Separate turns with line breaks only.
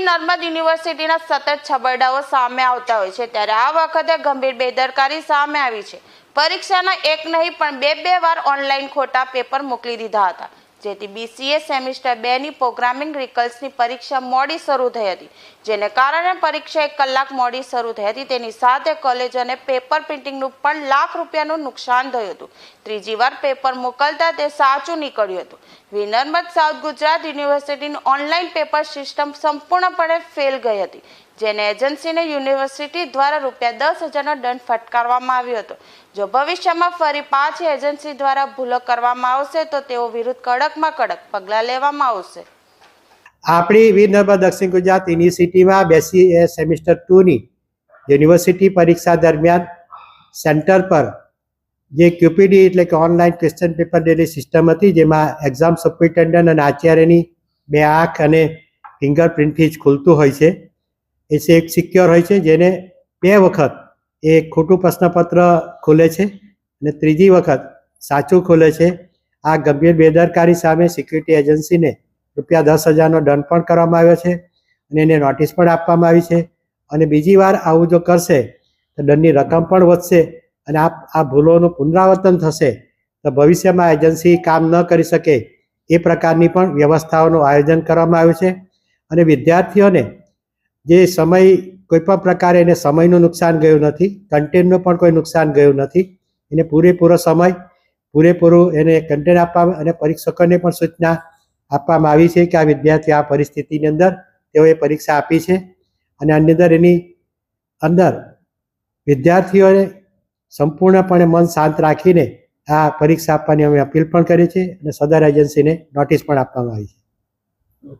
નર્મદ યુનિવર્સિટીના સતત છબરડાઓ સામે આવતા હોય છે ત્યારે આ વખતે ગંભીર બેદરકારી સામે આવી છે. પરીક્ષાના એક નહીં પણ બે બે વાર ઓનલાઈન ખોટા પેપર મોકલી દીધા હતા. જેથી બીસીએ સેમિસ્ટર બેની પ્રોગ્રામિંગ રિકલ્સની પરીક્ષા મોડી શરૂ થઈ હતી, જેને કારણે પરીક્ષા એક કલાક મોડી શરૂ થઈ હતી. તેની સાથે કોલેજ અને પેપર પ્રિન્ટિંગનું પણ લાખ રૂપિયાનું નુકસાન થયું હતું. ત્રીજી વાર પેપર મોકલતા તે સાચું નીકળ્યું હતું. વિનર્મદ સાઉથ ગુજરાત યુનિવર્સિટીની ઓનલાઈન પેપર સિસ્ટમ સંપૂર્ણપણે ફેલ ગઈ હતી. જેને એજન્સીને યુનિવર્સિટી દ્વારા રૂપિયા દસ હજારનો દંડ ફટકારવામાં આવ્યો હતો. જો ભવિષ્યમાં ફરી પાછી એજન્સી દ્વારા ભૂલો કરવામાં આવશે, તો તેઓ વિરુદ્ધ કડકમાં કડક પગલાં લેવામાં આવશે.
આપણી વીર નર્મદ દક્ષિણ ગુજરાત યુનિવર્સિટીમાં બેસી એ સેમિસ્ટર ટુની યુનિવર્સિટી પરીક્ષા દરમિયાન સેન્ટર પર જે ક્યુપીડી એટલે કે online question paper delivery system હતી, જેમાં એક્ઝામ સુપ્રિન્ટેન્ડન્ટ અને આચાર્યની બે આંખ અને ફિંગરપ્રિન્ટથી જ ખુલતું હોય છે. એ છે એક સિક્યોર હોય છે, જેને બે વખત એ ખોટું પ્રશ્નપત્ર ખોલે છે અને ત્રીજી વખત સાચું ખોલે છે. આ ગંભીર બેદરકારી સામે સિક્યુરિટી એજન્સીને રૂપિયા દસ હજારનો દંડ પણ કરવામાં આવ્યો છે અને એને નોટિસ પણ આપવામાં આવી છે. અને બીજી વાર આવું જો કરશે, તો દંડની રકમ પણ વધશે અને આ આ ભૂલોનું પુનરાવર્તન થશે. તો ભવિષ્યમાં એજન્સી કામ ન કરી શકે એ પ્રકારની પણ વ્યવસ્થાઓનું આયોજન કરવામાં આવ્યું છે. અને વિદ્યાર્થીઓને જે સમય કોઈ પણ પ્રકારે એને સમયનું નુકસાન ગયું નથી કન્ટેન્ટનું પણ કોઈ નુકસાન ગયું નથી. એને પૂરેપૂરો સમય, પૂરેપૂરું એને કન્ટેન્ટ આપવામાં અને પરીક્ષકોને પણ સૂચના આપવામાં આવી છે કે આ વિદ્યાર્થી આ પરિસ્થિતિની અંદર તેઓએ પરીક્ષા આપી છે. અને આની અંદર એની અંદર વિદ્યાર્થીઓને સંપૂર્ણપણે મન શાંત રાખીને આ પરીક્ષા આપવાની અમે અપીલ પણ કરી છે અને સદર એજન્સીને નોટિસ પણ આપવામાં આવી છે.